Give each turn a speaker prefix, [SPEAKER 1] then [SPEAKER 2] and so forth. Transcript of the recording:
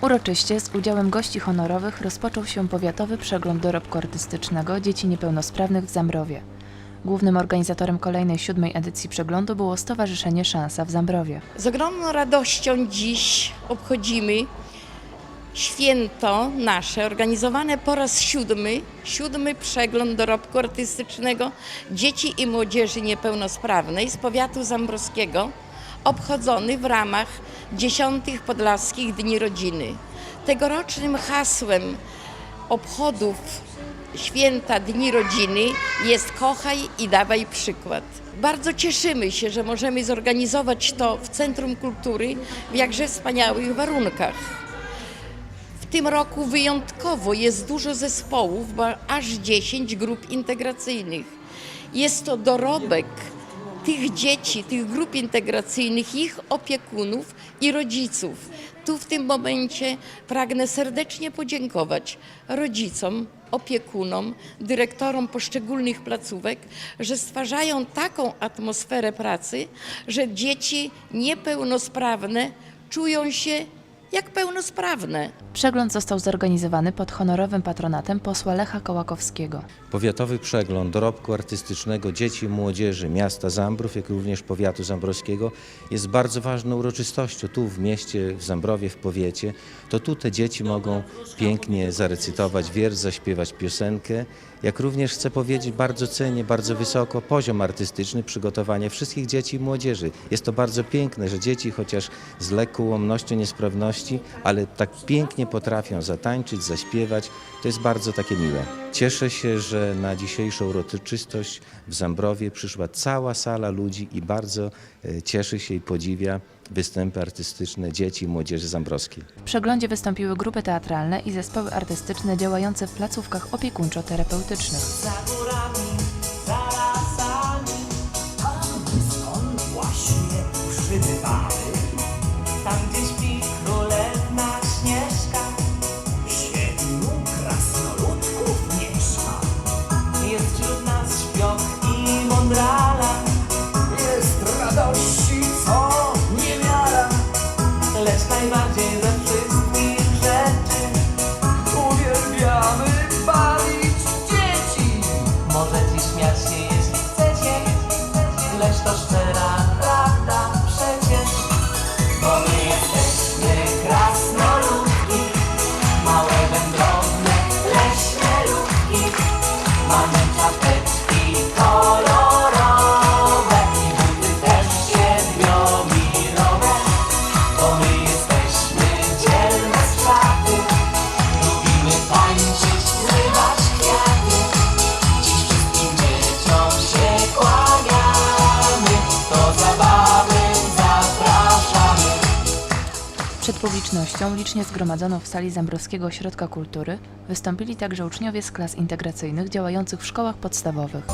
[SPEAKER 1] Uroczyście z udziałem gości honorowych rozpoczął się powiatowy przegląd dorobku artystycznego dzieci niepełnosprawnych w Zambrowie. Głównym organizatorem kolejnej siódmej edycji przeglądu było Stowarzyszenie Szansa w Zambrowie.
[SPEAKER 2] Z ogromną radością dziś obchodzimy święto nasze, organizowane po raz siódmy, siódmy przegląd dorobku artystycznego dzieci i młodzieży niepełnosprawnej z powiatu zambrowskiego, obchodzony w ramach dziesiątych Podlaskich Dni Rodziny. Tegorocznym hasłem obchodów święta Dni Rodziny jest Kochaj i dawaj przykład. Bardzo cieszymy się, że możemy zorganizować to w Centrum Kultury w jakże wspaniałych warunkach. W tym roku wyjątkowo jest dużo zespołów, bo aż 10 grup integracyjnych. Jest to dorobek tych dzieci, tych grup integracyjnych, ich opiekunów i rodziców. Tu w tym momencie pragnę serdecznie podziękować rodzicom, opiekunom, dyrektorom poszczególnych placówek, że stwarzają taką atmosferę pracy, że dzieci niepełnosprawne czują się jak pełnosprawne.
[SPEAKER 1] Przegląd został zorganizowany pod honorowym patronatem posła Lecha Kołakowskiego.
[SPEAKER 3] Powiatowy przegląd dorobku artystycznego dzieci i młodzieży miasta Zambrów, jak również powiatu zambrowskiego jest bardzo ważną uroczystością. Tu w mieście, w Zambrowie, w powiecie, to tu te dzieci mogą pięknie zarecytować wiersz, zaśpiewać piosenkę. Jak również chcę powiedzieć, bardzo cenię, bardzo wysoko poziom artystyczny przygotowania wszystkich dzieci i młodzieży. Jest to bardzo piękne, że dzieci chociaż z lekką ułomnością, niesprawności, ale tak pięknie potrafią zatańczyć, zaśpiewać. To jest bardzo takie miłe. Cieszę się, że na dzisiejszą uroczystość w Zambrowie przyszła cała sala ludzi i bardzo e, cieszy się i podziwia występy artystyczne dzieci i młodzieży zambrowskiej.
[SPEAKER 1] W przeglądzie wystąpiły grupy teatralne i zespoły artystyczne działające w placówkach opiekuńczo-terapeutycznych.
[SPEAKER 4] przybywamy. vai invadir.
[SPEAKER 1] Przed publicznością, licznie zgromadzoną w sali Zambrowskiego Ośrodka Kultury, wystąpili także uczniowie z klas integracyjnych działających w szkołach podstawowych.